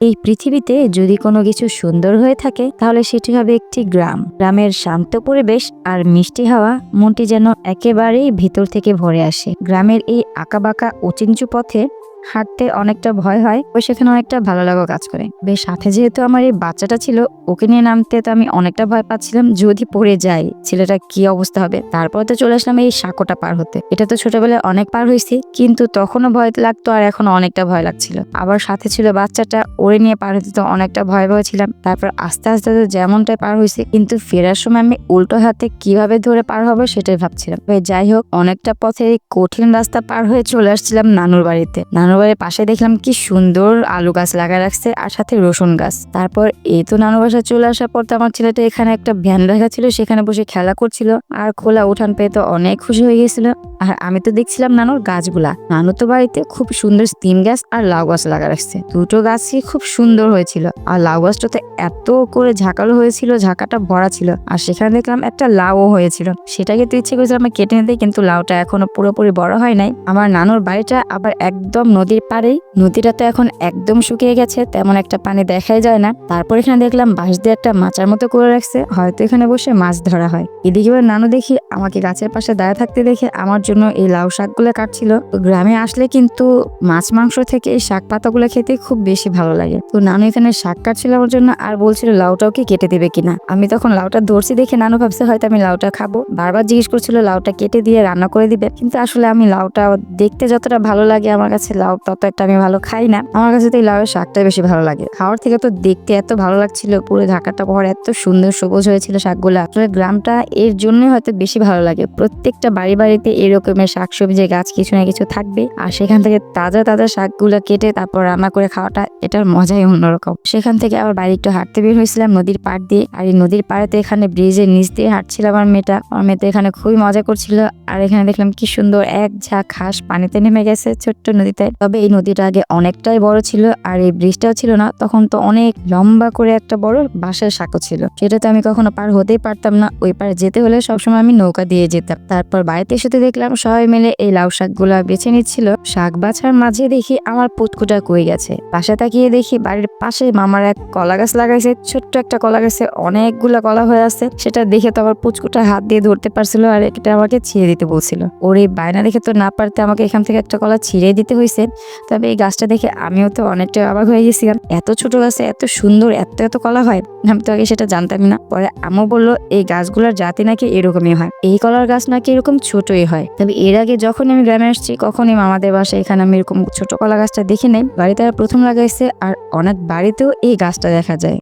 এই পৃথিবীতে যদি কোনো কিছু সুন্দর হয়ে থাকে, তাহলে সেটি হবে একটি গ্রাম। গ্রামের শান্ত পরিবেশ আর মিষ্টি হাওয়া মনটি যেন একেবারেই ভেতর থেকে ভরে আসে। গ্রামের এই আঁকাবাঁকা উঁচিঞ্চু পথে হাঁটতে অনেকটা ভয় হয় ও সেখানে অনেকটা ভালো লাগা কাজ করে। বেশ সাথে যেহেতু আমার এই বাচ্চাটা ছিল, ওকে নিয়ে নামতে তো আমি অনেকটা ভয় পাচ্ছিলাম, যদি পড়ে যাই ছেলেটা কি অবস্থা হবে? তারপর তো চলে আসলাম এই সাঁকোটা পার হতে। এটা তো ছোটবেলায় অনেক পার হয়েছি, কিন্তু তখনও ভয় লাগতো আর এখন অনেকটা ভয় লাগছিল। আবার সাথে ছিল বাচ্চাটা, ওরে নিয়ে পার হতে তো অনেকটা ভয় ভয় ছিলাম। তারপর আস্তে আস্তে তো যেমনটাই পার হয়েছে, কিন্তু ফেরার সময় আমি উল্টো হাতে কীভাবে ধরে পার হব সেটাই ভাবছিলাম। যাই হোক, অনেকটা পথে এই কঠিন রাস্তা পার হয়ে চলে আসছিলাম নানুর বাড়িতে। নানুর বাড়ির পাশে দেখলাম কি সুন্দর আলু গাছ লাগা রাখছে আর সাথে রসুন গাছ। তারপর এই তো নানু বাসায় চলে আসার পর তো আমার ছেলেটা এখানে একটা ভ্যান রাখা ছিল, সেখানে বসে খেলা করছিল আর খোলা উঠান পেয়ে তো অনেক খুশি হয়ে গেছিল। আর আমি তো দেখছিলাম নানুর গাছগুলা। নানু তো বাড়িতে খুব সুন্দর স্টিম গাছ আর লাউ গাছ লাগা রাখছে। দুটো গাছই খুব সুন্দর হয়েছিল। আর লাউ গাছটাতে এত করে ঝাঁকালো হয়েছিল, ঝাঁকাটা ভরা ছিল। আর সেখানে দেখলাম একটা লাউও হয়েছিল। সেটাকে তো ইচ্ছে করেছিলাম আমি কেটে নিতে, কিন্তু লাউটা এখনও পুরোপুরি বড় হয় নাই। আমার নানুর বাড়িটা আবার একদম নদীর পাড়েই। নদীটা তো এখন একদম শুকিয়ে গেছে, তেমন একটা পানি দেখাই যায় না। তারপর এখানে দেখলাম বাঁশ দিয়ে একটা মাচার মতো করে রাখছে, হয়তো এখানে বসে মাছ ধরা হয়। এদিকে নানু দেখি আমাকে গাছের পাশে দাঁড়িয়ে থাকতে দেখে আমার জন্য এই লাউ শাকগুলো কাটছিল। গ্রামে আসলে কিন্তু মাছ, মাংস থেকে এই শাক পাতাগুলো খেতে খুব বেশি ভালো লাগে। তো নানু এখানে শাক কাটছিল আমার জন্য আর বলছিল, লাউটাও কি কেটে দেবে কিনা? আমি তখন লাউটা ধরছি দেখে নানু ভাবছে, হয়তো আমি লাউটা খাব। বারবার জিজ্ঞেস করছিল, লাউটা কেটে দিয়ে রান্না করে দিবে? কিন্তু আসলে আমি লাউটা দেখতে যতটা ভালো লাগে আমার কাছে, লাউ তত একটা আমি ভালো খাই না। আমার কাছে তো এই লাউয়ের শাকটাই বেশি ভালো লাগে। খাওয়ার থেকে তো দেখতে এত ভালো লাগছিল, পুরো ঢাকাটা পর এত সুন্দর সবুজ হয়েছিল শাকগুলা। আসলে গ্রামটা এর জন্যই হয়তো বেশি ভালো লাগে। প্রত্যেকটা বাড়ি বাড়িতে এরকমের শাক শাকসবজি গাছ কিছু না কিছু থাকবে। আর সেখান থেকে তাজা তাজা শাকগুলো কেটে তারপর রান্না করে খাওয়াটা, এটার মজাই অন্যরকম। সেখান থেকে আবার বাড়ি একটু হাঁটতে বের হয়েছিলাম নদীর পাড় দিয়ে। আর এই নদীর পাড়েতে এখানে ব্রিজের নিচ দিয়ে হাঁটছিল আমার মেয়েটা। আমার মেয়েটা এখানে খুবই মজা করছিল। আর এখানে দেখলাম কি সুন্দর এক ঝাঁক হাঁস পানিতে নেমে গেছে ছোট্ট নদীতে। তবে এই নদীটা আগে অনেকটাই বড় ছিল আর এই ব্রিজটাও ছিল না। তখন তো অনেক লম্বা করে একটা বড় বাঁশের সাঁকো ছিল। সেটাতে আমি কখনো পার হতেই পারতাম না। ওই পারে যেতে হলে সবসময় আমি নৌকা দিয়ে যেতাম। তারপর বাড়িতে এসে দেখলাম সবাই মিলে এই লাউ শাকগুলা বেছে নিচ্ছিল। শাক বাছার মাঝে দেখি আমার পুতকুটা কই গেছে। পাশে তাকিয়ে দেখি বাড়ির পাশে মামার এক কলা গাছ লাগাইছে। ছোট্ট একটা কলা গাছে অনেকগুলা কলা হয়ে আছে। সেটা দেখে তো আমার পুচকুটা হাত দিয়ে ধরতে পারছিল আর এটা আমাকে ছিঁড়ে দিতে বলছিল। ওর এই বায়না দেখে তো না পারতে আমাকে এখান থেকে একটা কলা ছিঁড়ে দিতে হয়েছে তবে এই গাছটা দেখে আমিও তো অনেকটা অবাক হয়ে গেছিলাম। এত ছোট গাছে এত সুন্দর, এত এত কলা হয়, আমি তো আগে সেটা জানতামই না। পরে আমও বলল, এই গাছগুলোর জাতি নাকি এরকমই হয়। এই কলার গাছ নাকি এরকম ছোটই হয়। তবে এর আগে যখন আমি গ্রামে আসছি, কখনই আমাদের বাসায় এখানে আমি এরকম ছোট কলা গাছটা দেখি নাই। বাড়িতে প্রথম লাগাইছে, আর অনেক বাড়িতেও এই গাছটা দেখা যায়।